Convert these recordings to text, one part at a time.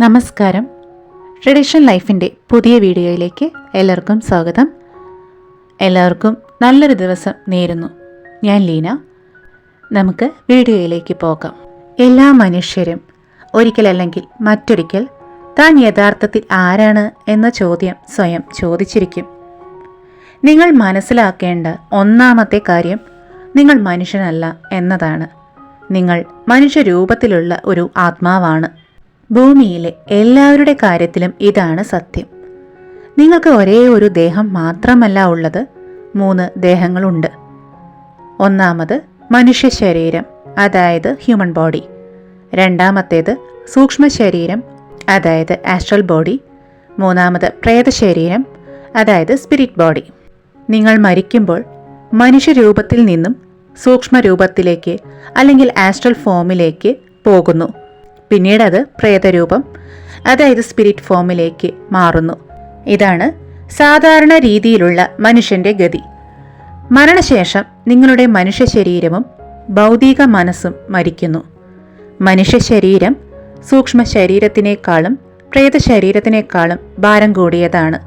നമസ്കാരം. ട്രഡീഷണൽ ലൈഫിന്റെ പുതിയ വീഡിയോയിലേക്ക് എല്ലാവർക്കും സ്വാഗതം. എല്ലാവർക്കും നല്ലൊരു ദിവസം നേരുന്നു. ഞാൻ ലീന. നമുക്ക് വീഡിയോയിലേക്ക് പോകാം. എല്ലാ മനുഷ്യരും ഒരിക്കലല്ലെങ്കിൽ മറ്റൊരിക്കൽ താൻ യഥാർത്ഥത്തിൽ ആരാണ് എന്ന ചോദ്യം സ്വയം ചോദിച്ചിരിക്കും. നിങ്ങൾ മനസ്സിലാക്കേണ്ട ഒന്നാമത്തെ കാര്യം നിങ്ങൾ മനുഷ്യനല്ല എന്നതാണ്. നിങ്ങൾ മനുഷ്യരൂപത്തിലുള്ള ഒരു ആത്മാവാണ്. ഭൂമിയിലെ എല്ലാവരുടെ കാര്യത്തിലും ഇതാണ് സത്യം. നിങ്ങൾക്ക് ഒരേ ഒരു ദേഹം മാത്രമല്ല ഉള്ളത്. മൂന്ന് ദേഹങ്ങളുണ്ട്. ഒന്നാമത് മനുഷ്യ ശരീരം അതായത് ഹ്യൂമൻ ബോഡി രണ്ടാമത്തേത് സൂക്ഷ്മ ശരീരം അതായത് ആസ്ട്രൽ ബോഡി മൂന്നാമത് പ്രേതശരീരം അതായത് സ്പിരിറ്റ് ബോഡി നിങ്ങൾ മരിക്കുമ്പോൾ മനുഷ്യരൂപത്തിൽ നിന്നും സൂക്ഷ്മ രൂപത്തിലേക്ക് അല്ലെങ്കിൽ ആസ്ട്രൽ ഫോമിലേക്ക് പോകുന്നു. പിന്നീട് അത് പ്രേതരൂപം അതായത് സ്പിരിറ്റ് ഫോമിലേക്ക് മാറുന്നു. ഇതാണ് സാധാരണ രീതിയിലുള്ള മനുഷ്യന്റെ ഗതി. മരണശേഷം നിങ്ങളുടെ മനുഷ്യ ശരീരവും ഭൗതിക മനസ്സും മരിക്കുന്നു. മനുഷ്യ ശരീരം സൂക്ഷ്മ ശരീരത്തിനേക്കാളും പ്രേത ശരീരത്തിനേക്കാളും ഭാരം കൂടിയതാണ്.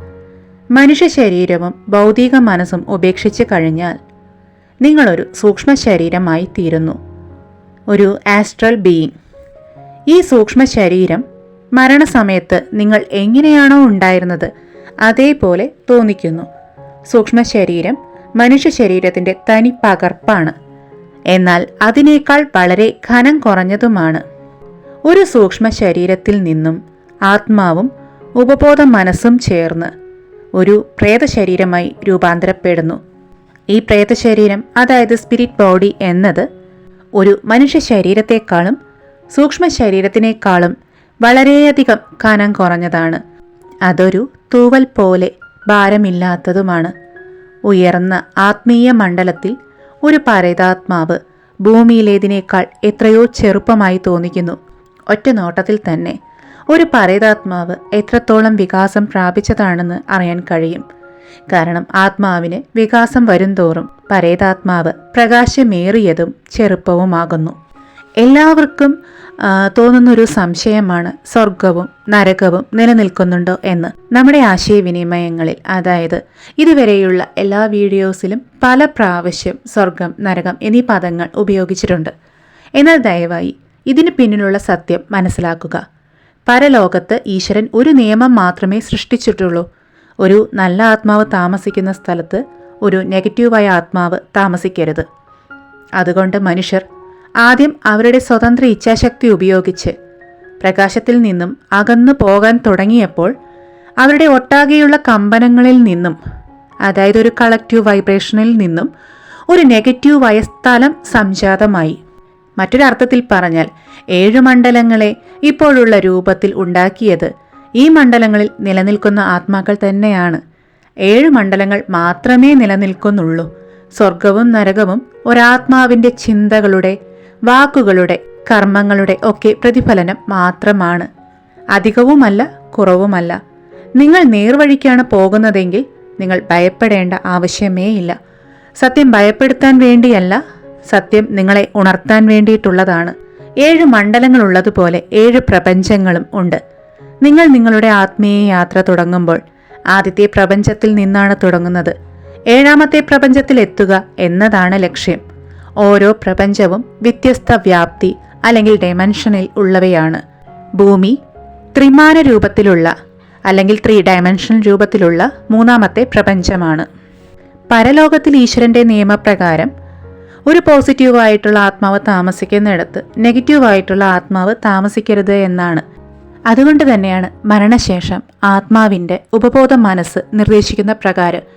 മനുഷ്യ ശരീരവും ഭൗതിക മനസ്സും ഉപേക്ഷിച്ച് കഴിഞ്ഞാൽ നിങ്ങളൊരു സൂക്ഷ്മ ശരീരമായി തീരുന്നു ഒരു ആസ്ട്രൽ ബീയിങ് ഈ സൂക്ഷ്മ ശരീരം മരണസമയത്ത് നിങ്ങൾ എങ്ങനെയാണോ ഉണ്ടായിരുന്നത് അതേപോലെ തോന്നിക്കുന്നു. സൂക്ഷ്മ ശരീരം മനുഷ്യ ശരീരത്തിന്റെ തനി പകർപ്പാണ്. എന്നാൽ അതിനേക്കാൾ വളരെ ഘനം കുറഞ്ഞതുമാണ്. ഒരു സൂക്ഷ്മ ശരീരത്തിൽ നിന്നും ആത്മാവും ഉപബോധ മനസ്സും ചേർന്ന് ഒരു പ്രേതശരീരമായി രൂപാന്തരപ്പെടുന്നു. ഈ പ്രേതശരീരം അതായത് സ്പിരിറ്റ് ബോഡി എന്നത് ഒരു മനുഷ്യ ശരീരത്തെക്കാളും സൂക്ഷ്മ ശരീരത്തിനേക്കാളും വളരെയധികം കനം കുറഞ്ഞതാണ്. അതൊരു തൂവൽ പോലെ ഭാരമില്ലാത്തതുമാണ്. ഉയർന്ന ആത്മീയ മണ്ഡലത്തിൽ ഒരു പരേതാത്മാവ് ഭൂമിയിലേതിനേക്കാൾ എത്രയോ ചെറുപ്പമായി തോന്നിക്കുന്നു. ഒറ്റ നോട്ടത്തിൽ തന്നെ ഒരു പരേതാത്മാവ് എത്രത്തോളം വികാസം പ്രാപിച്ചതാണെന്ന് അറിയാൻ കഴിയും. കാരണം ആത്മാവിന് വികാസം വരുംതോറും പരേതാത്മാവ് പ്രകാശമേറിയതും ചെറുപ്പവുമാകുന്നു. എല്ലാവർക്കും തോന്നുന്നൊരു സംശയമാണ് സ്വർഗവും നരകവും നിലനിൽക്കുന്നുണ്ടോ എന്ന്. നമ്മുടെ ആശയവിനിമയങ്ങളിൽ അതായത് ഇതുവരെയുള്ള എല്ലാ വീഡിയോസിലും പല പ്രാവശ്യം സ്വർഗം നരകം എന്നീ പദങ്ങൾ ഉപയോഗിച്ചിട്ടുണ്ട്. എന്നാൽ ദയവായി ഇതിന് പിന്നിലുള്ള സത്യം മനസ്സിലാക്കുക. പരലോകത്ത് ഈശ്വരൻ ഒരു നിയമം മാത്രമേ സൃഷ്ടിച്ചിട്ടുള്ളൂ. ഒരു നല്ല ആത്മാവ് താമസിക്കുന്ന സ്ഥലത്ത് ഒരു നെഗറ്റീവായ ആത്മാവ് താമസിക്കരുത്. അതുകൊണ്ട് മനുഷ്യർ ആദ്യം അവരുടെ സ്വതന്ത്ര ഇച്ഛാശക്തി ഉപയോഗിച്ച് പ്രകാശത്തിൽ നിന്നും അകന്നു പോകാൻ തുടങ്ങിയപ്പോൾ അവരുടെ ഒട്ടാകെയുള്ള കമ്പനങ്ങളിൽ നിന്നും അതായത് ഒരു കളക്റ്റീവ് വൈബ്രേഷനിൽ നിന്നും ഒരു നെഗറ്റീവായ സ്ഥലം സംജാതമായി. മറ്റൊരർത്ഥത്തിൽ പറഞ്ഞാൽ ഏഴു മണ്ഡലങ്ങളെ ഇപ്പോഴുള്ള രൂപത്തിൽ ഉണ്ടാക്കിയത് ഈ മണ്ഡലങ്ങളിൽ നിലനിൽക്കുന്ന ആത്മാക്കൾ തന്നെയാണ്. ഏഴ് മണ്ഡലങ്ങൾ മാത്രമേ നിലനിൽക്കുന്നുള്ളൂ. സ്വർഗവും നരകവും ഒരാത്മാവിന്റെ ചിന്തകളുടെ വാക്കുകളുടെ കർമ്മങ്ങളുടെ ഒക്കെ പ്രതിഫലനം മാത്രമാണ്. അധികവുമല്ല കുറവുമല്ല. നിങ്ങൾ നേർവഴിക്കാണ് പോകുന്നതെങ്കിൽ നിങ്ങൾ ഭയപ്പെടേണ്ട ആവശ്യമേ ഇല്ല സത്യം ഭയപ്പെടുത്താൻ വേണ്ടിയല്ല സത്യം നിങ്ങളെ ഉണർത്താൻ വേണ്ടിയിട്ടുള്ളതാണ്. ഏഴ് മണ്ഡലങ്ങളുള്ളതുപോലെ ഏഴ് പ്രപഞ്ചങ്ങളും ഉണ്ട്. നിങ്ങൾ നിങ്ങളുടെ ആത്മീയ യാത്ര തുടങ്ങുമ്പോൾ ആദ്യത്തെ പ്രപഞ്ചത്തിൽ നിന്നാണ് തുടങ്ങുന്നത്. ഏഴാമത്തെ പ്രപഞ്ചത്തിൽ എത്തുക എന്നതാണ് ലക്ഷ്യം. ഓരോ പ്രപഞ്ചവും വ്യത്യസ്ത വ്യാപ്തി അല്ലെങ്കിൽ ഡയമെൻഷനിൽ ഉള്ളവയാണ്. ഭൂമി ത്രിമാന രൂപത്തിലുള്ള അല്ലെങ്കിൽ ത്രീ ഡയമെൻഷൻ രൂപത്തിലുള്ള മൂന്നാമത്തെ പ്രപഞ്ചമാണ്. പരലോകത്തിൽ ഈശ്വരന്റെ നിയമപ്രകാരം ഒരു പോസിറ്റീവായിട്ടുള്ള ആത്മാവ് താമസിക്കുന്നിടത്ത് നെഗറ്റീവായിട്ടുള്ള ആത്മാവ് താമസിക്കരുത് എന്നാണ്. അതുകൊണ്ട് തന്നെയാണ് മരണശേഷം ആത്മാവിന്റെ ഉപബോധ മനസ്സ് നിർദ്ദേശിക്കുന്ന പ്രകാരം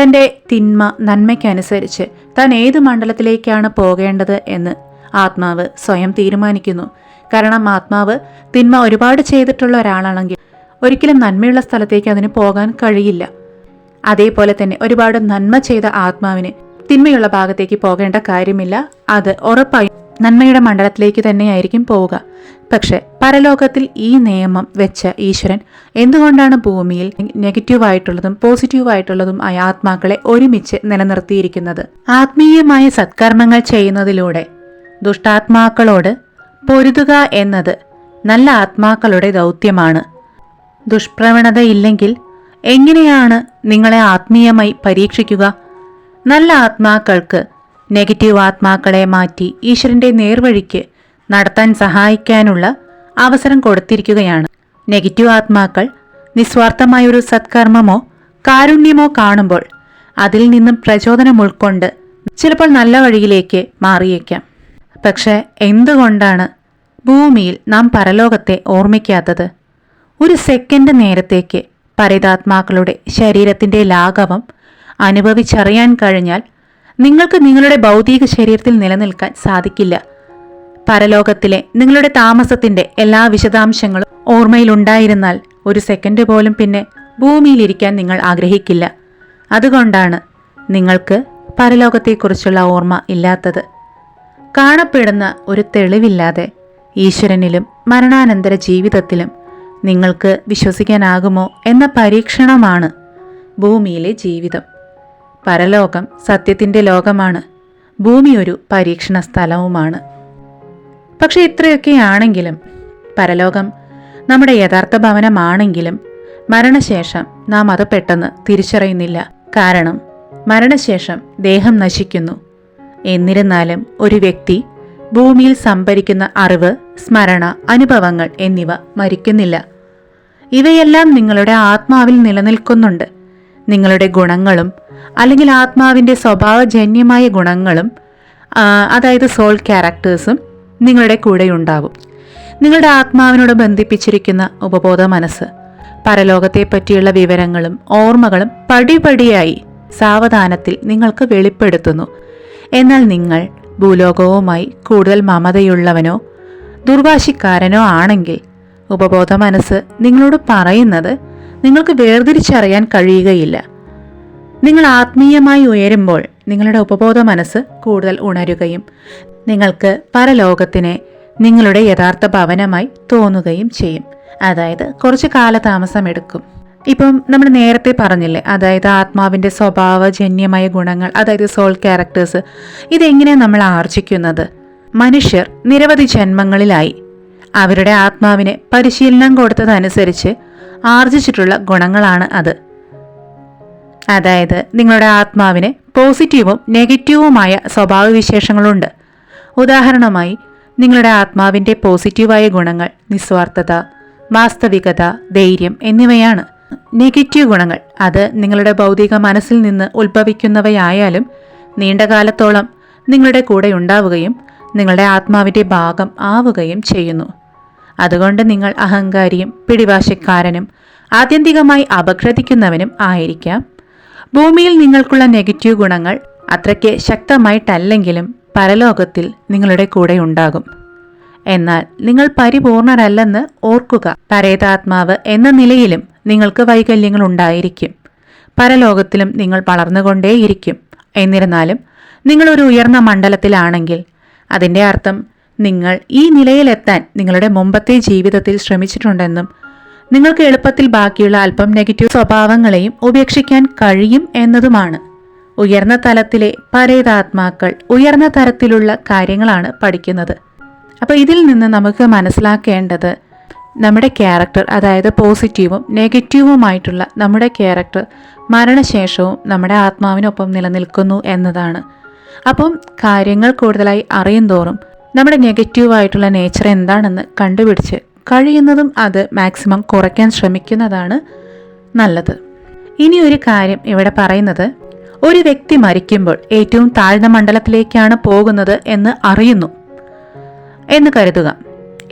തന്റെ തിന്മ നന്മയ്ക്കനുസരിച്ച് താൻ ഏത് മണ്ഡലത്തിലേക്കാണ് പോകേണ്ടത് എന്ന് ആത്മാവ് സ്വയം തീരുമാനിക്കുന്നു. കാരണം ആത്മാവ് തിന്മ ഒരുപാട് ചെയ്തിട്ടുള്ള ഒരാളാണെങ്കിൽ ഒരിക്കലും നന്മയുള്ള സ്ഥലത്തേക്ക് അതിന് പോകാൻ കഴിയില്ല. അതേപോലെ തന്നെ ഒരുപാട് നന്മ ചെയ്ത ആത്മാവിന് തിന്മയുള്ള ഭാഗത്തേക്ക് പോകേണ്ട കാര്യമില്ല. അത് ഉറപ്പായും നന്മയുടെ മണ്ഡലത്തിലേക്ക് തന്നെയായിരിക്കും പോവുക. പക്ഷെ പരലോകത്തിൽ ഈ നിയമം വെച്ച ഈശ്വരൻ എന്തുകൊണ്ടാണ് ഭൂമിയിൽ നെഗറ്റീവായിട്ടുള്ളതും പോസിറ്റീവായിട്ടുള്ളതും ആയ ആത്മാക്കളെ ഒരുമിച്ച് നിലനിർത്തിയിരിക്കുന്നത്? ആത്മീയമായ സത്കർമ്മങ്ങൾ ചെയ്യുന്നതിലൂടെ ദുഷ്ടാത്മാക്കളോട് പൊരുതുക എന്നത് നല്ല ആത്മാക്കളുടെ ദൗത്യമാണ്. ദുഷ്പ്രവണതയില്ലെങ്കിൽ എങ്ങനെയാണ് നിങ്ങളെ ആത്മീയമായി പരീക്ഷിക്കുക? നല്ല ആത്മാക്കൾക്ക് നെഗറ്റീവ് ആത്മാക്കളെ മാറ്റി ഈശ്വരന്റെ നേർവഴിക്ക് നടത്താൻ സഹായിക്കാനുള്ള അവസരം കൊടുത്തിരിക്കുകയാണ്. നെഗറ്റീവ് ആത്മാക്കൾ നിസ്വാർത്ഥമായൊരു സത്കർമ്മമോ കാരുണ്യമോ കാണുമ്പോൾ അതിൽ നിന്നും പ്രചോദനം ഉൾക്കൊണ്ട് ചിലപ്പോൾ നല്ല വഴിയിലേക്ക് മാറിയേക്കാം. പക്ഷേ എന്തുകൊണ്ടാണ് ഭൂമിയിൽ നാം പരലോകത്തെ ഓർമ്മിക്കാത്തത്? ഒരു സെക്കൻഡ് നേരത്തേക്ക് പരിതാത്മാക്കളുടെ ശരീരത്തിന്റെ ലാഘവം അനുഭവിച്ചറിയാൻ കഴിഞ്ഞാൽ നിങ്ങൾക്ക് നിങ്ങളുടെ ഭൗതിക ശരീരത്തിൽ നിലനിൽക്കാൻ സാധിക്കില്ല. പരലോകത്തിലെ നിങ്ങളുടെ താമസത്തിന്റെ എല്ലാ വിശദാംശങ്ങളും ഓർമ്മയിലുണ്ടായിരുന്നാൽ ഒരു സെക്കൻഡ് പോലും പിന്നെ ഭൂമിയിലിരിക്കാൻ നിങ്ങൾ ആഗ്രഹിക്കില്ല. അതുകൊണ്ടാണ് നിങ്ങൾക്ക് പരലോകത്തെക്കുറിച്ചുള്ള ഓർമ്മ ഇല്ലാത്തത്. കാണപ്പെടുന്ന ഒരു തെളിവില്ലാതെ ഈശ്വരനിലും മരണാനന്തര ജീവിതത്തിലും നിങ്ങൾക്ക് വിശ്വസിക്കാനാകുമോ എന്ന പരീക്ഷണമാണ് ഭൂമിയിലെ ജീവിതം. പരലോകം സത്യത്തിന്റെ ലോകമാണ്. ഭൂമി ഒരു പരീക്ഷണ സ്ഥലവുമാണ്. പക്ഷെ ഇത്രയൊക്കെയാണെങ്കിലും പരലോകം നമ്മുടെ യഥാർത്ഥ ഭവനമാണെങ്കിലും മരണശേഷം നാം അത് പെട്ടെന്ന് തിരിച്ചറിയുന്നില്ല. കാരണം മരണശേഷം ദേഹം നശിക്കുന്നു. എന്നിരുന്നാലും ഒരു വ്യക്തി ഭൂമിയിൽ സംഭരിക്കുന്ന അറിവ് സ്മരണ അനുഭവങ്ങൾ എന്നിവ മരിക്കുന്നില്ല. ഇവയെല്ലാം നിങ്ങളുടെ ആത്മാവിൽ നിലനിൽക്കുന്നുണ്ട്. നിങ്ങളുടെ ഗുണങ്ങളും അല്ലെങ്കിൽ ആത്മാവിന്റെ സ്വഭാവജന്യമായ ഗുണങ്ങളും അതായത് സോൾ ക്യാരക്ടേഴ്സും നിങ്ങളുടെ കൂടെ ഉണ്ടാവും. നിങ്ങളുടെ ആത്മാവിനോട് ബന്ധിപ്പിച്ചിരിക്കുന്ന ഉപബോധ മനസ്സ് പരലോകത്തെ പറ്റിയുള്ള വിവരങ്ങളും ഓർമ്മകളും പടിപടിയായി സാവധാനത്തിൽ നിങ്ങൾക്ക് വെളിപ്പെടുത്തുന്നു. എന്നാൽ നിങ്ങൾ ഭൂലോകവുമായി കൂടുതൽ മമതയുള്ളവനോ ദുർവാശിക്കാരനോ ആണെങ്കിൽ ഉപബോധ മനസ്സ് നിങ്ങളോട് പറയുന്നത് നിങ്ങൾക്ക് വേർതിരിച്ചറിയാൻ കഴിയുകയില്ല. നിങ്ങൾ ആത്മീയമായി ഉയരുമ്പോൾ നിങ്ങളുടെ ഉപബോധ മനസ്സ് കൂടുതൽ ഉണരുകയും നിങ്ങൾക്ക് പരലോകത്തിനെ നിങ്ങളുടെ യഥാർത്ഥ ഭവനമായി തോന്നുകയും ചെയ്യും. അതായത് കുറച്ച് കാലതാമസം എടുക്കും. ഇപ്പം നമ്മൾ നേരത്തെ പറഞ്ഞില്ലേ അതായത് ആത്മാവിന്റെ സ്വഭാവജന്യമായ ഗുണങ്ങൾ അതായത് സോൾ ക്യാരക്ടേഴ്സ് ഇതെങ്ങനെയാണ് നമ്മൾ ആർജിക്കുന്നത്? മനുഷ്യർ നിരവധി ജന്മങ്ങളിലായി അവരുടെ ആത്മാവിനെ പരിശീലനം കൊടുത്തതനുസരിച്ച് ആർജിച്ചിട്ടുള്ള ഗുണങ്ങളാണ് അത്. അതായത് നിങ്ങളുടെ ആത്മാവിന് പോസിറ്റീവും നെഗറ്റീവുമായ സ്വഭാവവിശേഷങ്ങളുണ്ട്. ഉദാഹരണമായി നിങ്ങളുടെ ആത്മാവിന്റെ പോസിറ്റീവായ ഗുണങ്ങൾ നിസ്വാർത്ഥത വാസ്തവികത ധൈര്യം എന്നിവയാണ്. നെഗറ്റീവ് ഗുണങ്ങൾ അത് നിങ്ങളുടെ ഭൗതിക മനസ്സിൽ നിന്ന് ഉത്ഭവിക്കുന്നവയായാലും നീണ്ടകാലത്തോളം നിങ്ങളുടെ കൂടെ ഉണ്ടാവുകയും നിങ്ങളുടെ ആത്മാവിന്റെ ഭാഗം ആവുകയും ചെയ്യുന്നു. അതുകൊണ്ട് നിങ്ങൾ അഹങ്കാരിയും പിടിവാശക്കാരനും ആത്യന്തികമായി അപഗ്രഥിക്കുന്നവനും ആയിരിക്കാം. ഭൂമിയിൽ നിങ്ങൾക്കുള്ള നെഗറ്റീവ് ഗുണങ്ങൾ അത്രയ്ക്ക് ശക്തമായിട്ടല്ലെങ്കിലും പരലോകത്തിൽ നിങ്ങളുടെ കൂടെ ഉണ്ടാകും. എന്നാൽ നിങ്ങൾ പരിപൂർണരല്ലെന്ന് ഓർക്കുക. പരേതാത്മാവ് എന്ന നിലയിലും നിങ്ങൾക്ക് വൈകല്യങ്ങൾ ഉണ്ടായിരിക്കും. പരലോകത്തിലും നിങ്ങൾ വളർന്നുകൊണ്ടേയിരിക്കും. എന്നിരുന്നാലും നിങ്ങൾ ഒരു ഉയർന്ന മണ്ഡലത്തിലാണെങ്കിൽ അതിന്റെ അർത്ഥം നിങ്ങൾ ഈ നിലയിലെത്താൻ നിങ്ങളുടെ മുമ്പത്തെ ജീവിതത്തിൽ ശ്രമിച്ചിട്ടുണ്ടെന്നും നിങ്ങൾക്ക് എളുപ്പത്തിൽ ബാക്കിയുള്ള അല്പം നെഗറ്റീവ് സ്വഭാവങ്ങളെയും ഉപേക്ഷിക്കാൻ കഴിയും എന്നതുമാണ്. ഉയർന്ന തലത്തിലെ പരേതാത്മാക്കൾ ഉയർന്ന തരത്തിലുള്ള കാര്യങ്ങളാണ് പഠിക്കുന്നത്. അപ്പോൾ ഇതിൽ നിന്ന് നമുക്ക് മനസ്സിലാക്കേണ്ടത് നമ്മുടെ ക്യാരക്ടർ അതായത് പോസിറ്റീവും നെഗറ്റീവുമായിട്ടുള്ള നമ്മുടെ ക്യാരക്ടർ മരണശേഷവും നമ്മുടെ ആത്മാവിനൊപ്പം നിലനിൽക്കുന്നു എന്നതാണ്. അപ്പം കാര്യങ്ങൾ കൂടുതലായി അറിയും തോറും നമ്മുടെ നെഗറ്റീവായിട്ടുള്ള നേച്ചർ എന്താണെന്ന് കണ്ടുപിടിച്ച് കഴിയുന്നതും അത് മാക്സിമം കുറയ്ക്കാൻ ശ്രമിക്കുന്നതാണ് നല്ലത്. ഇനി ഒരു കാര്യം ഇവിടെ പറയുന്നത്. ഒരു വ്യക്തി മരിക്കുമ്പോൾ ഏറ്റവും താഴ്ന്ന മണ്ഡലത്തിലേക്കാണ് പോകുന്നത് എന്ന് അറിയുന്നു എന്ന് കരുതുക.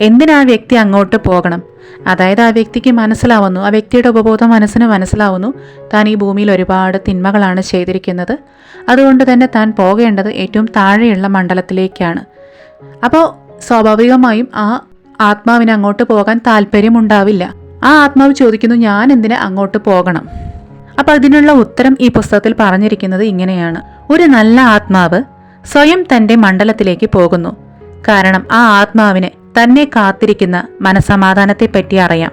എന്തിനാ ആ വ്യക്തി അങ്ങോട്ട് പോകണം? അതായത് ആ വ്യക്തിക്ക് മനസ്സിലാവുന്നു. ആ വ്യക്തിയുടെ ഉപബോധം മനസ്സിന് മനസ്സിലാവുന്നു. താൻ ഈ ഭൂമിയിൽ ഒരുപാട് തിന്മകളാണ് ചെയ്തിരിക്കുന്നത്. അതുകൊണ്ട് തന്നെ താൻ പോകേണ്ടത് ഏറ്റവും താഴെയുള്ള മണ്ഡലത്തിലേക്കാണ്. അപ്പോൾ സ്വാഭാവികമായും ആ ആത്മാവിന് അങ്ങോട്ട് പോകാൻ താല്പര്യമുണ്ടാവില്ല. ആ ആത്മാവ് ചോദിക്കുന്നു ഞാൻ എന്തിന് അങ്ങോട്ട് പോകണം? അപ്പോൾ അതിനുള്ള ഉത്തരം ഈ പുസ്തകത്തിൽ പറഞ്ഞിരിക്കുന്നത് ഇങ്ങനെയാണ്. ഒരു നല്ല ആത്മാവ് സ്വയം തന്റെ മണ്ഡലത്തിലേക്ക് പോകുന്നു. കാരണം ആ ആത്മാവിന് തന്നെ കാത്തിരിക്കുന്ന മനസമാധാനത്തെപ്പറ്റി അറിയാം.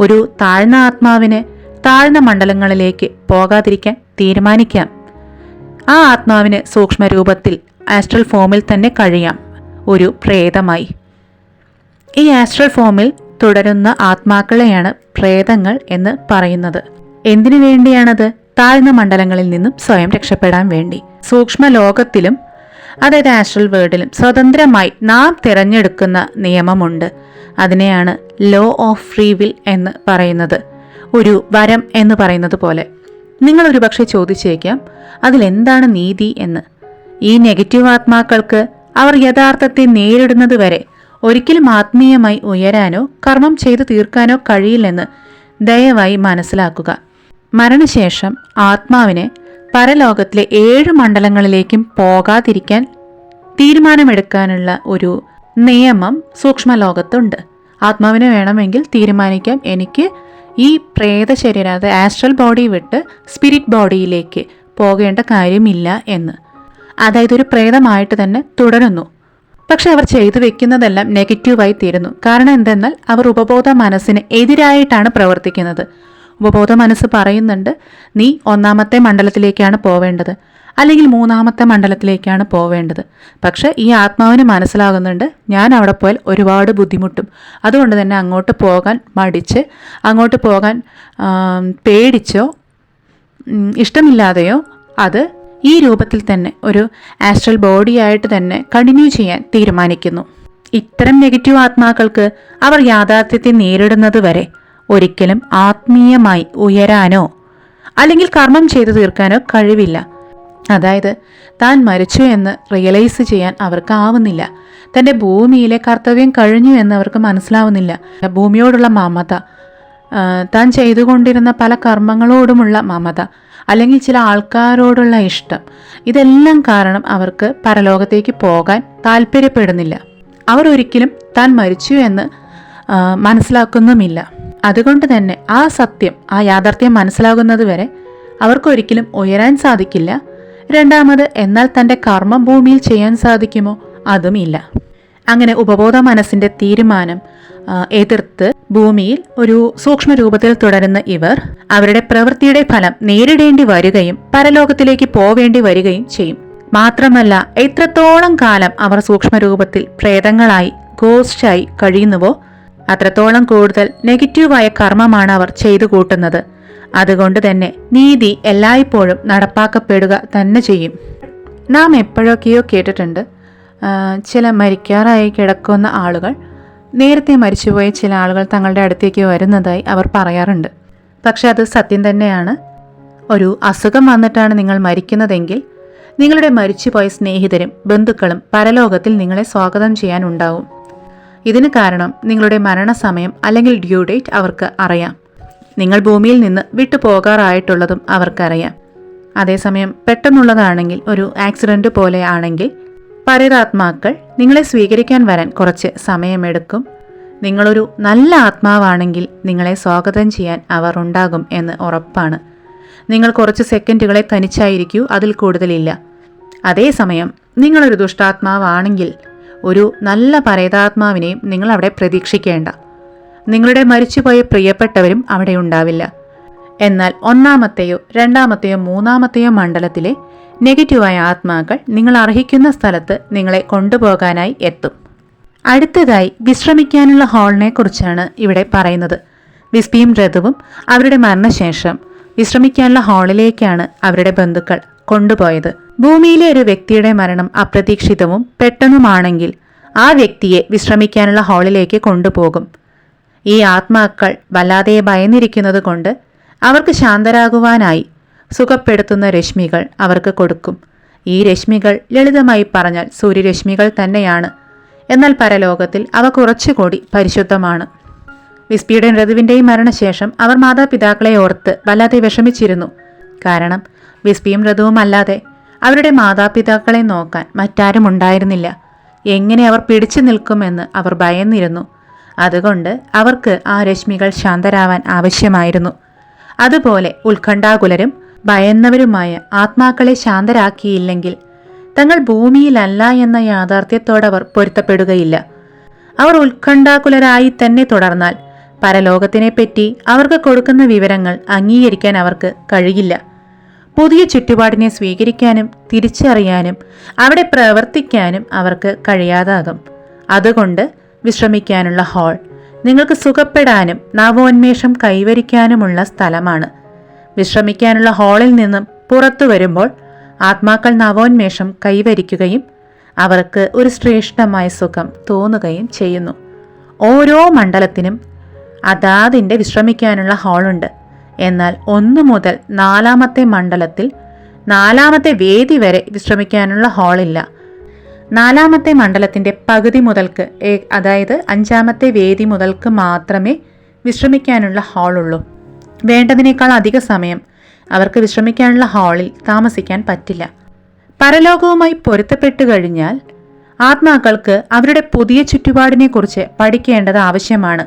ഒരു താഴ്ന്ന ആത്മാവിന് താഴ്ന്ന മണ്ഡലങ്ങളിലേക്ക് പോകാതിരിക്കാൻ തീരുമാനിക്കാം. ആ ആത്മാവിന് സൂക്ഷ്മരൂപത്തിൽ ആസ്ട്രൽ ഫോമിൽ തന്നെ കഴിയാം. ഒരു പ്രേതമായി. ഈ ആസ്ട്രൽ ഫോമിൽ തുടരുന്ന ആത്മാക്കളെയാണ് പ്രേതങ്ങൾ എന്ന് പറയുന്നത്. എന്തിനു വേണ്ടിയാണത്? താഴ്ന്ന മണ്ഡലങ്ങളിൽ നിന്നും സ്വയം രക്ഷപ്പെടാൻ വേണ്ടി. സൂക്ഷ്മ ലോകത്തിലും അതായത് ആസ്ട്രൽ വേൾഡിലും സ്വതന്ത്രമായി നാം തിരഞ്ഞെടുക്കുന്ന നിയമമുണ്ട്. അതിനെയാണ് ലോ ഓഫ് ഫ്രീ വിൽ എന്ന് പറയുന്നത്. ഒരു വരം എന്ന് പറയുന്നത് പോലെ. നിങ്ങൾ ഒരുപക്ഷെ ചോദിച്ചേക്കാം അതിലെന്താണ് നീതി എന്ന്? ഈ നെഗറ്റീവ് ആത്മാക്കൾക്ക് അവർ യഥാർത്ഥത്തെ നേരിടുന്നത് വരെ ഒരിക്കലും ആത്മീയമായി ഉയരാനോ കർമ്മം ചെയ്തു തീർക്കാനോ കഴിയില്ലെന്ന് ദയവായി മനസ്സിലാക്കുക. മരണശേഷം ആത്മാവിനെ പരലോകത്തിലെ ഏഴ് മണ്ഡലങ്ങളിലേക്കും പോകാതിരിക്കാൻ തീരുമാനമെടുക്കാനുള്ള ഒരു നിയമം സൂക്ഷ്മലോകത്തുണ്ട്. ആത്മാവിനെ വേണമെങ്കിൽ തീരുമാനിക്കാം. എനിക്ക് ഈ പ്രേത ശരീരം അതായത് ആസ്ട്രൽ ബോഡി വിട്ട് സ്പിരിറ്റ് ബോഡിയിലേക്ക് പോകേണ്ട കാര്യമില്ല എന്ന്. അതായത് ഒരു പ്രേതമായിട്ട് തന്നെ തുടരുന്നു. പക്ഷെ അവർ ചെയ്തു വെക്കുന്നതെല്ലാം നെഗറ്റീവായി തീരുന്നു. കാരണം എന്തെന്നാൽ അവർ ഉപബോധ മനസ്സിന് എതിരായിട്ടാണ് പ്രവർത്തിക്കുന്നത്. ഉപബോധ മനസ്സ് പറയുന്നുണ്ട് നീ ഒന്നാമത്തെ മണ്ഡലത്തിലേക്കാണ് പോവേണ്ടത്. അല്ലെങ്കിൽ മൂന്നാമത്തെ മണ്ഡലത്തിലേക്കാണ് പോവേണ്ടത്. പക്ഷെ ഈ ആത്മാവിന് മനസ്സിലാകുന്നുണ്ട് ഞാൻ അവിടെ പോയാൽ ഒരുപാട് ബുദ്ധിമുട്ടും. അതുകൊണ്ട് തന്നെ അങ്ങോട്ട് പോകാൻ മടിച്ച് അങ്ങോട്ട് പോകാൻ പേടിച്ചോ ഇഷ്ടമില്ലാതെയോ അത് ഈ രൂപത്തിൽ തന്നെ ഒരു ആസ്ട്രൽ ബോഡിയായിട്ട് തന്നെ കണ്ടിന്യൂ ചെയ്യാൻ തീരുമാനിക്കുന്നു. ഇത്തരം നെഗറ്റീവ് ആത്മാക്കൾക്ക് അവർ യാഥാർത്ഥ്യത്തെ നേരിടുന്നത് വരെ ഒരിക്കലും ആത്മീയമായി ഉയരാനോ അല്ലെങ്കിൽ കർമ്മം ചെയ്തു തീർക്കാനോ കഴിവില്ല. അതായത് താൻ മരിച്ചു എന്ന് റിയലൈസ് ചെയ്യാൻ അവർക്ക് ആവുന്നില്ല തന്റെ ഭൂമിയിലെ കർത്തവ്യം കഴിഞ്ഞു എന്ന് അവർക്ക് മനസ്സിലാവുന്നില്ല. ഭൂമിയോടുള്ള മമത താൻ ചെയ്തുകൊണ്ടിരുന്ന പല കർമ്മങ്ങളോടുമുള്ള മമത അല്ലെങ്കിൽ ചില ആൾക്കാരോടുള്ള ഇഷ്ടം. ഇതെല്ലാം കാരണം അവർക്ക് പരലോകത്തേക്ക് പോകാൻ താല്പര്യപ്പെടുന്നില്ല. അവർ ഒരിക്കലും താൻ മരിച്ചു എന്ന് മനസ്സിലാക്കുന്നുമില്ല. അതുകൊണ്ട് തന്നെ ആ സത്യം ആ യാഥാർത്ഥ്യം മനസ്സിലാകുന്നത് വരെ അവർക്കൊരിക്കലും ഉയരാൻ സാധിക്കില്ല. രണ്ടാമത് എന്നാൽ തന്റെ കർമ്മഭൂമിയിൽ ചെയ്യാൻ സാധിക്കുമോ? അതുമില്ല. അങ്ങനെ ഉപബോധ മനസ്സിന്റെ തീരുമാനം എതിർത്ത് ഭൂമിയിൽ ഒരു സൂക്ഷ്മ രൂപത്തിൽ തുടരുന്ന ഇവർ അവരുടെ പ്രവൃത്തിയുടെ ഫലം നേരിടേണ്ടി വരികയും പരലോകത്തിലേക്ക് പോവേണ്ടി വരികയും ചെയ്യും. മാത്രമല്ല എത്രത്തോളം കാലം അവർ സൂക്ഷ്മ രൂപത്തിൽ പ്രേതങ്ങളായി ഗോസ്റ്റായി കഴിയുന്നുവോ അത്രത്തോളം കൂടുതൽ നെഗറ്റീവായ കർമ്മമാണ് അവർ ചെയ്തു കൂട്ടുന്നത്. അതുകൊണ്ട് തന്നെ നീതി എല്ലായ്പ്പോഴും നടപ്പാക്കപ്പെടുക തന്നെ ചെയ്യും. നാം എപ്പോഴൊക്കെയോ കേട്ടിട്ടുണ്ട് ചില മരിക്കാറായി കിടക്കുന്ന ആളുകൾ നേരത്തെ മരിച്ചുപോയ ചില ആളുകൾ തങ്ങളുടെ അടുത്തേക്ക് വരുന്നതായി അവർ പറയാറുണ്ട്. പക്ഷെ അത് സത്യം തന്നെയാണ്. ഒരു അസുഖം വന്നിട്ടാണ് നിങ്ങൾ മരിക്കുന്നതെങ്കിൽ നിങ്ങളുടെ മരിച്ചുപോയ സ്നേഹിതരും ബന്ധുക്കളും പരലോകത്തിൽ നിങ്ങളെ സ്വാഗതം ചെയ്യാനുണ്ടാവും. ഇതിന് കാരണം നിങ്ങളുടെ മരണസമയം അല്ലെങ്കിൽ ഡ്യൂ ഡേറ്റ് അവർക്ക് അറിയാം. നിങ്ങൾ ഭൂമിയിൽ നിന്ന് വിട്ടു പോകാറായിട്ടുള്ളതും അവർക്കറിയാം. അതേസമയം പെട്ടെന്നുള്ളതാണെങ്കിൽ ഒരു ആക്സിഡന്റ് പോലെ ആണെങ്കിൽ പരേതാത്മാക്കൾ നിങ്ങളെ സ്വീകരിക്കാൻ വരാൻ കുറച്ച് സമയമെടുക്കും. നിങ്ങളൊരു നല്ല ആത്മാവാണെങ്കിൽ നിങ്ങളെ സ്വാഗതം ചെയ്യാൻ അവർ ഉണ്ടാകും എന്ന് ഉറപ്പാണ്. നിങ്ങൾ കുറച്ച് സെക്കൻഡുകളെ തനിച്ചായിരിക്കൂ അതിൽ കൂടുതലില്ല. അതേസമയം നിങ്ങളൊരു ദുഷ്ടാത്മാവാണെങ്കിൽ ഒരു നല്ല പരേതാത്മാവിനെയും നിങ്ങൾ അവിടെ പ്രതീക്ഷിക്കേണ്ട. നിങ്ങളുടെ മരിച്ചുപോയ പ്രിയപ്പെട്ടവരും അവിടെ ഉണ്ടാവില്ല. എന്നാൽ ഒന്നാമത്തെയോ രണ്ടാമത്തെയോ മൂന്നാമത്തെയോ മണ്ഡലത്തിലെ നെഗറ്റീവായ ആത്മാക്കൾ നിങ്ങൾ അർഹിക്കുന്ന സ്ഥലത്ത് നിങ്ങളെ കൊണ്ടുപോകാനായി എത്തും. അടുത്തതായി വിശ്രമിക്കാനുള്ള ഹാളിനെ കുറിച്ചാണ് ഇവിടെ പറയുന്നത്. വിസ്പിയും രഥുവും അവരുടെ മരണശേഷം വിശ്രമിക്കാനുള്ള ഹാളിലേക്കാണ് അവരുടെ ബന്ധുക്കൾ കൊണ്ടുപോയത്. ഭൂമിയിലെ ഒരു വ്യക്തിയുടെ മരണം അപ്രതീക്ഷിതവും പെട്ടെന്നുമാണെങ്കിൽ ആ വ്യക്തിയെ വിശ്രമിക്കാനുള്ള ഹാളിലേക്ക് കൊണ്ടുപോകും. ഈ ആത്മാക്കൾ വല്ലാതെ ഭയന്നിരിക്കുന്നത് കൊണ്ട് അവർക്ക് ശാന്തരാകുവാനായി സുഖപ്പെടുത്തുന്ന രശ്മികൾ അവർക്ക് കൊടുക്കും. ഈ രശ്മികൾ ലളിതമായി പറഞ്ഞാൽ സൂര്യരശ്മികൾ തന്നെയാണ്. എന്നാൽ പരലോകത്തിൽ അവ കുറച്ചുകൂടി പരിശുദ്ധമാണ്. വിസ്പിയുടെയും ഋതുവിന്റെയും മരണശേഷം അവർ മാതാപിതാക്കളെ ഓർത്ത് വല്ലാതെ വിഷമിച്ചിരുന്നു. കാരണം വിസ്പിയും ഋതുവും അല്ലാതെ അവരുടെ മാതാപിതാക്കളെ നോക്കാൻ മറ്റാരും ഉണ്ടായിരുന്നില്ല. എങ്ങനെ അവർ പിടിച്ചു നിൽക്കുമെന്ന് അവർ ഭയന്നിരുന്നു. അതുകൊണ്ട് അവർക്ക് ആ രശ്മികൾ ശാന്തരാവാൻ ആവശ്യമായിരുന്നു. അതുപോലെ ഉത്കണ്ഠാകുലരും ഭയന്നവരുമായ ആത്മാക്കളെ ശാന്തരാക്കിയില്ലെങ്കിൽ തങ്ങൾ ഭൂമിയിലല്ല എന്ന യാഥാർത്ഥ്യത്തോടവർ പൊരുത്തപ്പെടുകയില്ല. അവർ ഉത്കണ്ഠാകുലരായി തന്നെ തുടർന്നാൽ പരലോകത്തിനെപ്പറ്റി അവർക്ക് കൊടുക്കുന്ന വിവരങ്ങൾ അംഗീകരിക്കാൻ അവർക്ക് കഴിയില്ല. പുതിയ ചുറ്റുപാടിനെ സ്വീകരിക്കാനും തിരിച്ചറിയാനും അവിടെ പ്രവർത്തിക്കാനും അവർക്ക് കഴിയാതാകും. അതുകൊണ്ട് വിശ്രമിക്കാനുള്ള ഹാൾ നിങ്ങൾക്ക് സുഖപ്പെടാനും നവോന്മേഷം കൈവരിക്കാനുമുള്ള സ്ഥലമാണ്. വിശ്രമിക്കാനുള്ള ഹാളിൽ നിന്നും പുറത്തു വരുമ്പോൾ ആത്മാക്കൾ നവോന്മേഷം കൈവരിക്കുകയും അവർക്ക് ഒരു ശ്രേഷ്ഠമായ സുഖം തോന്നുകയും ചെയ്യുന്നു. ഓരോ മണ്ഡലത്തിനും അതാതിന്റെ വിശ്രമിക്കാനുള്ള ഹാളുണ്ട്. എന്നാൽ ഒന്നു മുതൽ നാലാമത്തെ മണ്ഡലത്തിൽ നാലാമത്തെ വേദി വരെ വിശ്രമിക്കാനുള്ള ഹാളില്ല. നാലാമത്തെ മണ്ഡലത്തിന്റെ പകുതി മുതൽക്ക് അതായത് അഞ്ചാമത്തെ വേദി മുതൽക്ക് മാത്രമേ വിശ്രമിക്കാനുള്ള ഹാളുള്ളൂ. വേണ്ടതിനേക്കാൾ അധിക സമയം അവർക്ക് വിശ്രമിക്കാനുള്ള ഹാളിൽ താമസിക്കാൻ പറ്റില്ല. പരലോകവുമായി പൊരുത്തപ്പെട്ടു കഴിഞ്ഞാൽ ആത്മാക്കൾക്ക് അവരുടെ പുതിയ ചുറ്റുപാടിനെക്കുറിച്ച് പഠിക്കേണ്ടത് ആവശ്യമാണ്.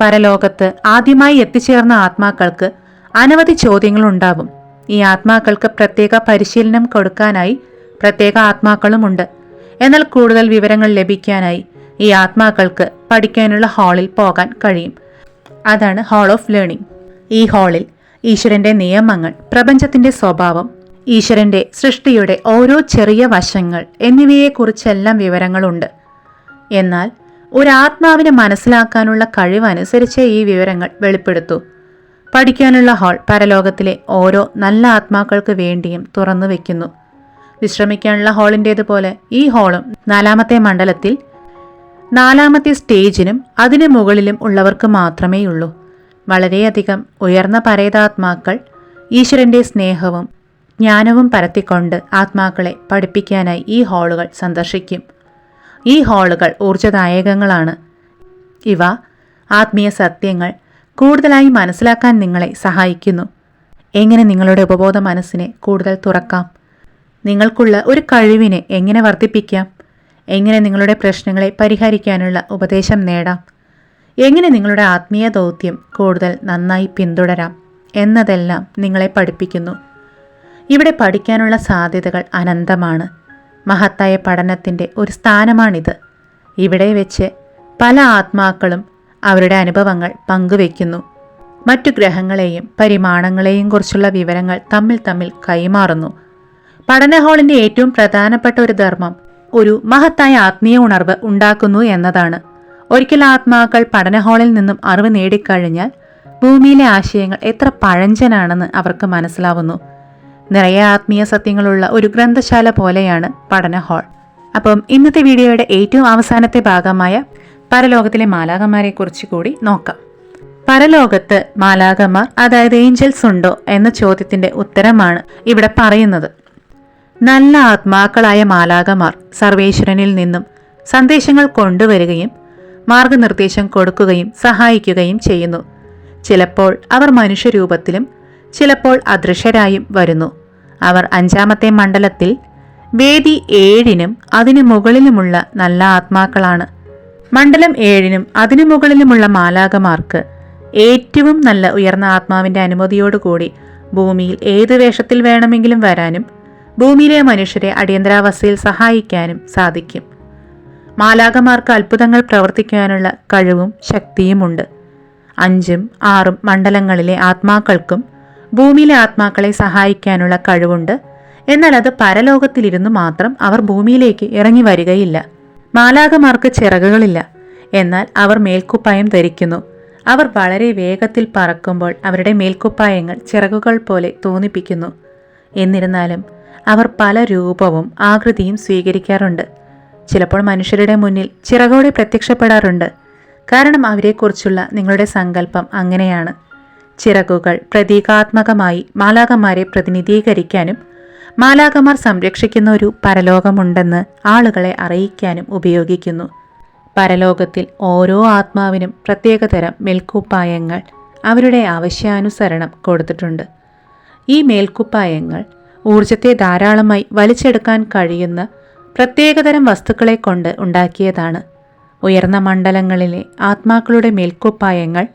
പരലോകത്ത് ആദ്യമായി എത്തിച്ചേർന്ന ആത്മാക്കൾക്ക് അനവധി ചോദ്യങ്ങളുണ്ടാവും. ഈ ആത്മാക്കൾക്ക് പ്രത്യേക പരിശീലനം കൊടുക്കാനായി പ്രത്യേക ആത്മാക്കളുമുണ്ട്. എന്നാൽ കൂടുതൽ വിവരങ്ങൾ ലഭിക്കാനായി ഈ ആത്മാക്കൾക്ക് പഠിക്കാനുള്ള ഹാളിൽ പോകാൻ കഴിയും. അതാണ് ഹാൾ ഓഫ് ലേണിംഗ് ഈ ഹാളിൽ ഈശ്വരന്റെ നിയമങ്ങൾ പ്രപഞ്ചത്തിന്റെ സ്വഭാവം ഈശ്വരന്റെ സൃഷ്ടിയുടെ ഓരോ ചെറിയ വശങ്ങൾ എന്നിവയെക്കുറിച്ചെല്ലാം വിവരങ്ങളുണ്ട്. എന്നാൽ ഒരാത്മാവിനെ മനസ്സിലാക്കാനുള്ള കഴിവനുസരിച്ച് ഈ വിവരങ്ങൾ വെളിപ്പെടുത്തൂ. പഠിക്കാനുള്ള ഹാൾ പരലോകത്തിലെ ഓരോ നല്ല ആത്മാക്കൾക്ക് വേണ്ടിയും തുറന്നു വെക്കുന്നു. വിശ്രമിക്കാനുള്ള ഹാളിന്റേതുപോലെ ഈ ഹാളും നാലാമത്തെ മണ്ഡലത്തിൽ നാലാമത്തെ സ്റ്റേജിനും അതിനു മുകളിലും ഉള്ളവർക്ക് മാത്രമേയുള്ളൂ. വളരെയധികം ഉയർന്ന പരേതാത്മാക്കൾ ഈശ്വരന്റെ സ്നേഹവും ജ്ഞാനവും പരത്തിക്കൊണ്ട് ആത്മാക്കളെ പഠിപ്പിക്കാനായി ഈ ഹാളുകൾ സന്ദർശിക്കും. ഈ ഹാളുകൾ ഊർജദായകങ്ങളാണ് ഇവ ആത്മീയ സത്യങ്ങൾ കൂടുതലായി മനസ്സിലാക്കാൻ നിങ്ങളെ സഹായിക്കുന്നു. എങ്ങനെ നിങ്ങളുടെ ഉപബോധ മനസ്സിനെ കൂടുതൽ തുറക്കാം? നിങ്ങൾക്കുള്ള ഒരു കഴിവിനെ എങ്ങനെ വർദ്ധിപ്പിക്കാം? എങ്ങനെ നിങ്ങളുടെ പ്രശ്നങ്ങളെ പരിഹരിക്കാനുള്ള ഉപദേശം നേടാം? എങ്ങനെ നിങ്ങളുടെ ആത്മീയ ദൗത്യം കൂടുതൽ നന്നായി പിന്തുടരാം എന്നതെല്ലാം നിങ്ങളെ പഠിപ്പിക്കുന്നു. ഇവിടെ പഠിക്കാനുള്ള സാധ്യതകൾ അനന്തമാണ്. മഹത്തായ പഠനത്തിന്റെ ഒരു സ്ഥാനമാണിത്. ഇവിടെ വെച്ച് പല ആത്മാക്കളും അവരുടെ അനുഭവങ്ങൾ പങ്കുവെക്കുന്നു. മറ്റു ഗ്രഹങ്ങളെയും പരിമാണങ്ങളെയും കുറിച്ചുള്ള വിവരങ്ങൾ തമ്മിൽ തമ്മിൽ കൈമാറുന്നു. പഠന ഹാളിന്റെ ഏറ്റവും പ്രധാനപ്പെട്ട ഒരു ധർമ്മം ഒരു മഹത്തായ ആത്മീയ ഉണർവ് ഉണ്ടാക്കുന്നു എന്നതാണ്. ഒരിക്കൽ ആത്മാക്കൾ പഠന ഹാളിൽ നിന്നും അറിവ് നേടിക്കഴിഞ്ഞാൽ ഭൂമിയിലെ ആശയങ്ങൾ എത്ര പഴഞ്ചനാണെന്ന് അവർക്ക് മനസ്സിലാവുന്നു. നിറയെ ആത്മീയ സത്യങ്ങളുള്ള ഒരു ഗ്രന്ഥശാല പോലെയാണ് പഠന ഹാൾ. അപ്പം ഇന്നത്തെ വീഡിയോയുടെ ഏറ്റവും അവസാനത്തെ ഭാഗമായ പരലോകത്തിലെ മാലാകന്മാരെ കുറിച്ച് കൂടി നോക്കാം. പരലോകത്ത് മാലാകന്മാർ അതായത് ഏഞ്ചൽസ് ഉണ്ടോ എന്ന ചോദ്യത്തിന്റെ ഉത്തരമാണ് ഇവിടെ പറയുന്നത്. നല്ല ആത്മാക്കളായ മാലാകമാർ സർവേശ്വരനിൽ നിന്നും സന്ദേശങ്ങൾ കൊണ്ടുവരികയും മാർഗനിർദ്ദേശം കൊടുക്കുകയും സഹായിക്കുകയും ചെയ്യുന്നു. ചിലപ്പോൾ അവർ മനുഷ്യരൂപത്തിലും ചിലപ്പോൾ അദൃശ്യരായും വരുന്നു. അവർ അഞ്ചാമത്തെ മണ്ഡലത്തിൽ വേദി ഏഴിനും അതിനു മുകളിലുമുള്ള നല്ല ആത്മാക്കളാണ്. മണ്ഡലം ഏഴിനും അതിനു മുകളിലുമുള്ള മാലാകമാർക്ക് ഏറ്റവും നല്ല ഉയർന്ന ആത്മാവിന്റെ അനുമതിയോടുകൂടി ഭൂമിയിൽ ഏത് വേഷത്തിൽ വേണമെങ്കിലും വരാനും ഭൂമിയിലെ മനുഷ്യരെ അടിയന്തരാവസ്ഥയിൽ സഹായിക്കാനും സാധിക്കും. മാലാകമാർക്ക് അത്ഭുതങ്ങൾ പ്രവർത്തിക്കാനുള്ള കഴിവും ശക്തിയുമുണ്ട്. അഞ്ചും ആറും മണ്ഡലങ്ങളിലെ ആത്മാക്കൾക്കും ഭൂമിയിലെ ആത്മാക്കളെ സഹായിക്കാനുള്ള കഴിവുണ്ട്. എന്നാൽ അത് പരലോകത്തിലിരുന്നു മാത്രം അവർ ഭൂമിയിലേക്ക് ഇറങ്ങി വരികയില്ല. മാലാകമാർക്ക് ചിറകുകളില്ല. എന്നാൽ അവർ മേൽക്കുപ്പായം ധരിക്കുന്നു. അവർ വളരെ വേഗത്തിൽ പറക്കുമ്പോൾ അവരുടെ മേൽക്കുപ്പായങ്ങൾ ചിറകുകൾ പോലെ തോന്നിപ്പിക്കുന്നു. എന്നിരുന്നാലും അവർ പല രൂപവും ആകൃതിയും സ്വീകരിക്കാറുണ്ട്. ചിലപ്പോൾ മനുഷ്യരുടെ മുന്നിൽ ചിറകോടെ പ്രത്യക്ഷപ്പെടാറുണ്ട്. കാരണം അവരെക്കുറിച്ചുള്ള നിങ്ങളുടെ സങ്കല്പം അങ്ങനെയാണ്. ചിറകുകൾ പ്രതീകാത്മകമായി മാലാകന്മാരെ പ്രതിനിധീകരിക്കാനും മാലാകന്മാർ സംരക്ഷിക്കുന്ന ഒരു പരലോകമുണ്ടെന്ന് ആളുകളെ അറിയിക്കാനും ഉപയോഗിക്കുന്നു. പരലോകത്തിൽ ഓരോ ആത്മാവിനും പ്രത്യേകതരം മേൽക്കുപ്പായങ്ങൾ അവരുടെ ആവശ്യാനുസരണം കൊടുത്തിട്ടുണ്ട്. ഈ മേൽക്കുപ്പായങ്ങൾ ഊർജത്തെ ധാരാളമായി വലിച്ചെടുക്കാൻ കഴിയുന്ന പ്രത്യേകതരം വസ്തുക്കളെ കൊണ്ട് ഉണ്ടാക്കിയതാണ്. ഉയർന്ന മണ്ഡലങ്ങളിലെ ആത്മാക്കളുടെ മേൽക്കുപ്പായങ്ങൾ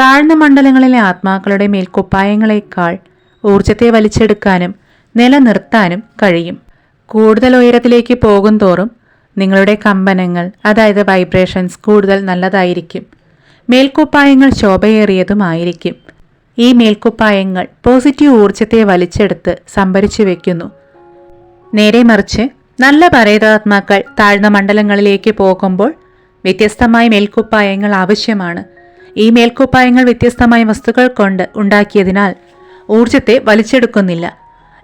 താഴ്ന്ന മണ്ഡലങ്ങളിലെ ആത്മാക്കളുടെ മേൽക്കുപ്പായങ്ങളെക്കാൾ ഊർജത്തെ വലിച്ചെടുക്കാനും നിലനിർത്താനും കഴിയും. കൂടുതൽ ഉയരത്തിലേക്ക് പോകും തോറും നിങ്ങളുടെ കമ്പനങ്ങൾ അതായത് വൈബ്രേഷൻസ് കൂടുതൽ നല്ലതായിരിക്കും. മേൽക്കുപ്പായങ്ങൾ ശോഭയേറിയതുമായിരിക്കും. ഈ മേൽക്കുപ്പായങ്ങൾ പോസിറ്റീവ് ഊർജത്തെ വലിച്ചെടുത്ത് സംഭരിച്ചു വെക്കുന്നു. നേരെ മറിച്ച് നല്ല പരേതാത്മാക്കൾ താഴ്ന്ന മണ്ഡലങ്ങളിലേക്ക് പോകുമ്പോൾ വ്യത്യസ്തമായ മേൽക്കുപ്പായങ്ങൾ ആവശ്യമാണ്. ഈ മേൽക്കുപ്പായങ്ങൾ വ്യത്യസ്തമായ വസ്തുക്കൾ കൊണ്ട് ഉണ്ടാക്കിയതിനാൽ ഊർജത്തെ വലിച്ചെടുക്കുന്നില്ല.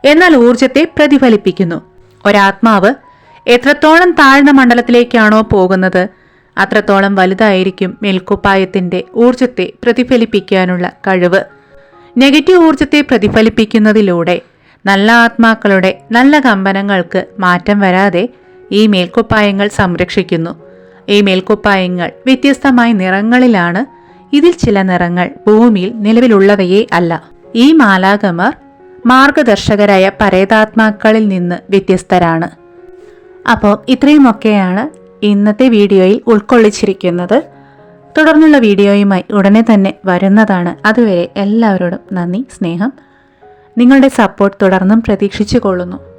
എന്നാൽ ഊർജത്തെ പ്രതിഫലിപ്പിക്കുന്നു. ഒരാത്മാവ് എത്രത്തോളം താഴ്ന്ന മണ്ഡലത്തിലേക്കാണോ പോകുന്നത് അത്രത്തോളം വലുതായിരിക്കും മേൽക്കുപ്പായത്തിന്റെ ഊർജത്തെ പ്രതിഫലിപ്പിക്കാനുള്ള കഴിവ്. നെഗറ്റീവ് ഊർജത്തെ പ്രതിഫലിപ്പിക്കുന്നതിലൂടെ നല്ല ആത്മാക്കളുടെ നല്ല കമ്പനങ്ങൾക്ക് മാറ്റം വരാതെ ഈ മേൽക്കുപ്പായങ്ങൾ സംരക്ഷിക്കുന്നു. ഈ മേൽക്കുപ്പായങ്ങൾ വ്യത്യസ്തമായ നിറങ്ങളിലാണ്. ഇതിൽ ചില നിറങ്ങൾ ഭൂമിയിൽ നിലവിലുള്ളവയെ അല്ല. ഈ മാലാകമാർ മാർഗദർശകരായ പരേതാത്മാക്കളിൽ നിന്ന് വ്യത്യസ്തരാണ്. അപ്പോൾ ഇത്രയുമൊക്കെയാണ് ഇന്നത്തെ വീഡിയോയിൽ ഉൾക്കൊള്ളിച്ചിരിക്കുന്നത്. തുടർന്നുള്ള വീഡിയോയുമായി ഉടനെ തന്നെ വരുന്നതാണ്. അതുവരെ എല്ലാവരോടും നന്ദി സ്നേഹം. നിങ്ങളുടെ സപ്പോർട്ട് തുടർന്നും പ്രതീക്ഷിച്ചു കൊള്ളുന്നു